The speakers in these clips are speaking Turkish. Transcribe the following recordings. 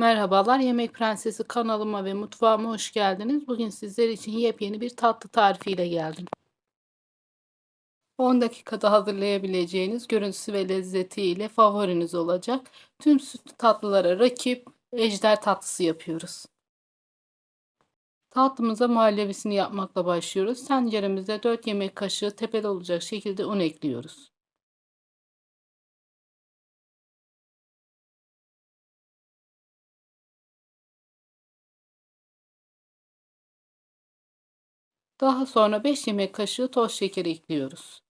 Merhabalar, Yemek Prensesi kanalıma ve mutfağıma hoş geldiniz. Bugün sizler için yepyeni bir tatlı tarifiyle geldim. 10 dakikada hazırlayabileceğiniz görüntüsü ve lezzetiyle favoriniz olacak. Tüm sütlü tatlılara rakip ejder tatlısı yapıyoruz. Tatlımıza muhallebisini yapmakla başlıyoruz. Tenceremize 4 yemek kaşığı tepeli olacak şekilde un ekliyoruz. Daha sonra 5 yemek kaşığı toz şeker ekliyoruz.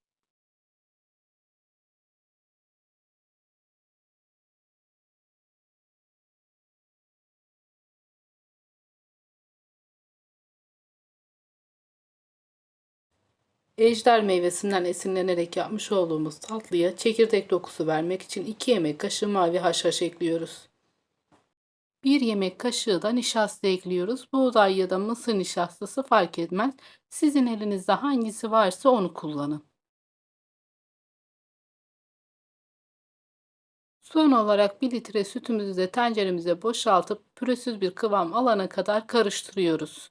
Ejder meyvesinden esinlenerek yapmış olduğumuz tatlıya çekirdek dokusu vermek için 2 yemek kaşığı mavi haşhaş ekliyoruz. 1 yemek kaşığı da nişasta ekliyoruz. Buğday ya da mısır nişastası fark etmez. Sizin elinizde hangisi varsa onu kullanın. Son olarak 1 litre sütümüzü de tenceremize boşaltıp pürüzsüz bir kıvam alana kadar karıştırıyoruz.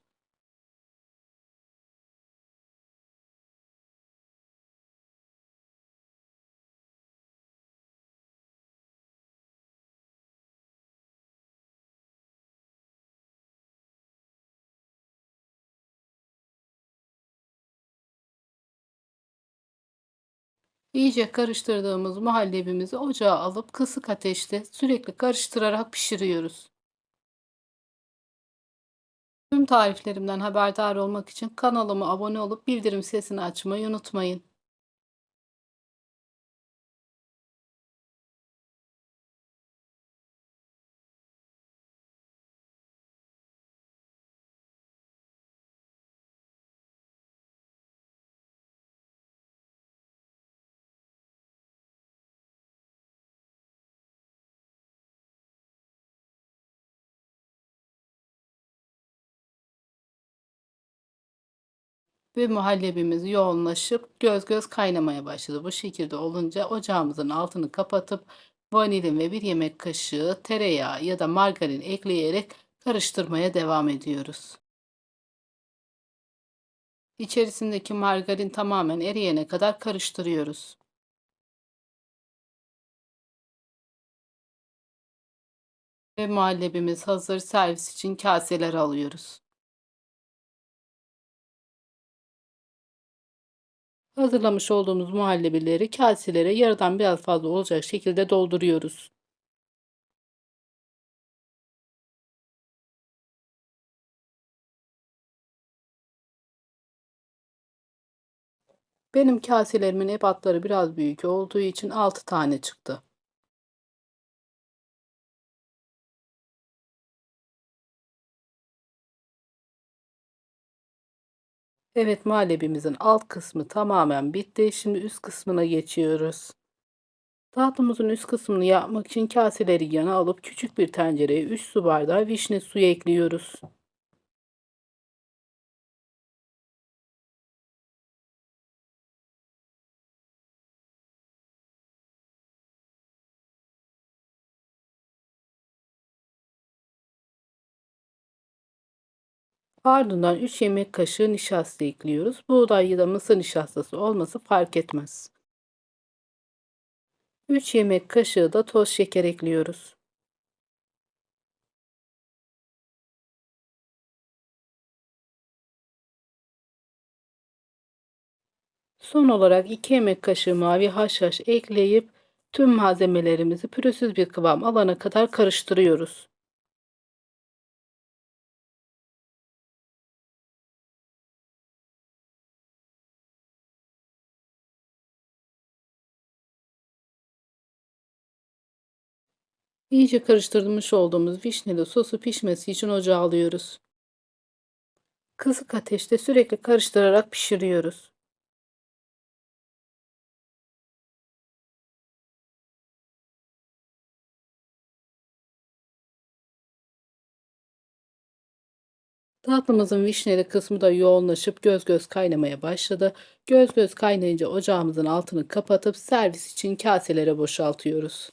İyice karıştırdığımız muhallebimizi ocağa alıp kısık ateşte sürekli karıştırarak pişiriyoruz. Tüm tariflerimden haberdar olmak için kanalıma abone olup bildirim sesini açmayı unutmayın. Ve muhallebimiz yoğunlaşıp göz göz kaynamaya başladı. Bu şekilde olunca ocağımızın altını kapatıp vanilin ve bir yemek kaşığı tereyağı ya da margarin ekleyerek karıştırmaya devam ediyoruz. İçerisindeki margarin tamamen eriyene kadar karıştırıyoruz. Ve muhallebimiz hazır servis için kaseler alıyoruz. Hazırlamış olduğumuz muhallebileri kaselere yarıdan biraz fazla olacak şekilde dolduruyoruz. Benim kaselerimin ebatları biraz büyük olduğu için 6 tane çıktı. Evet muhallebimizin alt kısmı tamamen bitti. Şimdi üst kısmına geçiyoruz. Tatlımızın üst kısmını yapmak için kaseleri yana alıp küçük bir tencereye 3 su bardağı vişne suyu ekliyoruz. Ardından 3 yemek kaşığı nişasta ekliyoruz. Buğday ya da mısır nişastası olması fark etmez. 3 yemek kaşığı da toz şeker ekliyoruz. Son olarak 2 yemek kaşığı mavi haşhaş ekleyip tüm malzemelerimizi pürüzsüz bir kıvam alana kadar karıştırıyoruz. İyice karıştırmış olduğumuz vişneli sosu pişmesi için ocağa alıyoruz. Kısık ateşte sürekli karıştırarak pişiriyoruz. Tatlımızın vişneli kısmı da yoğunlaşıp göz göz kaynamaya başladı. Göz göz kaynayınca ocağımızın altını kapatıp servis için kaselere boşaltıyoruz.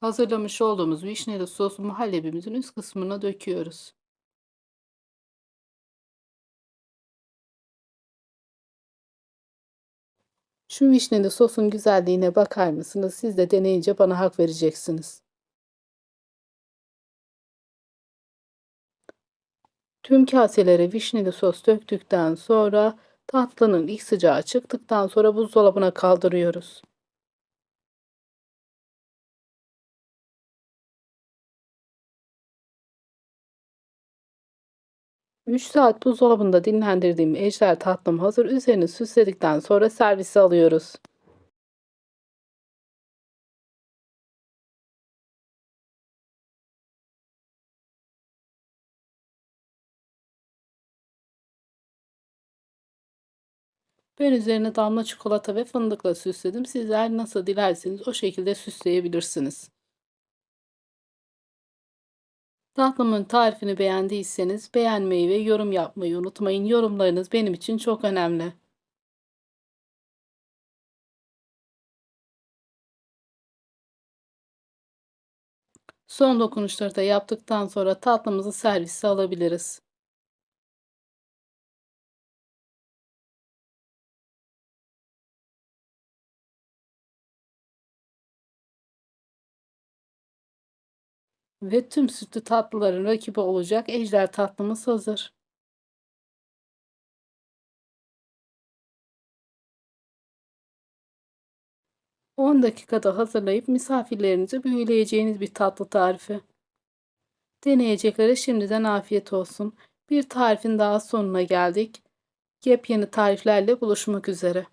Hazırlamış olduğumuz vişneli sosu muhallebimizin üst kısmına döküyoruz. Şu vişneli sosun güzelliğine bakar mısınız? Siz de deneyince bana hak vereceksiniz. Tüm kaselere vişneli sos döktükten sonra tatlının ilk sıcağı çıktıktan sonra buzdolabına kaldırıyoruz. 3 saat buzdolabında dinlendirdiğim ejder tatlım hazır. Üzerini süsledikten sonra servise alıyoruz. Ben üzerine damla çikolata ve fındıkla süsledim. Sizler nasıl dilerseniz o şekilde süsleyebilirsiniz. Tatlımın tarifini beğendiyseniz beğenmeyi ve yorum yapmayı unutmayın. Yorumlarınız benim için çok önemli. Son dokunuşları da yaptıktan sonra tatlımızı servise alabiliriz. Ve tüm sütlü tatlıların rakibi olacak ejder tatlımız hazır. On dakikada hazırlayıp misafirlerinizi büyüleyeceğiniz bir tatlı tarifi. Deneyeceklere şimdiden afiyet olsun. Bir tarifin daha sonuna geldik. Yepyeni tariflerle buluşmak üzere.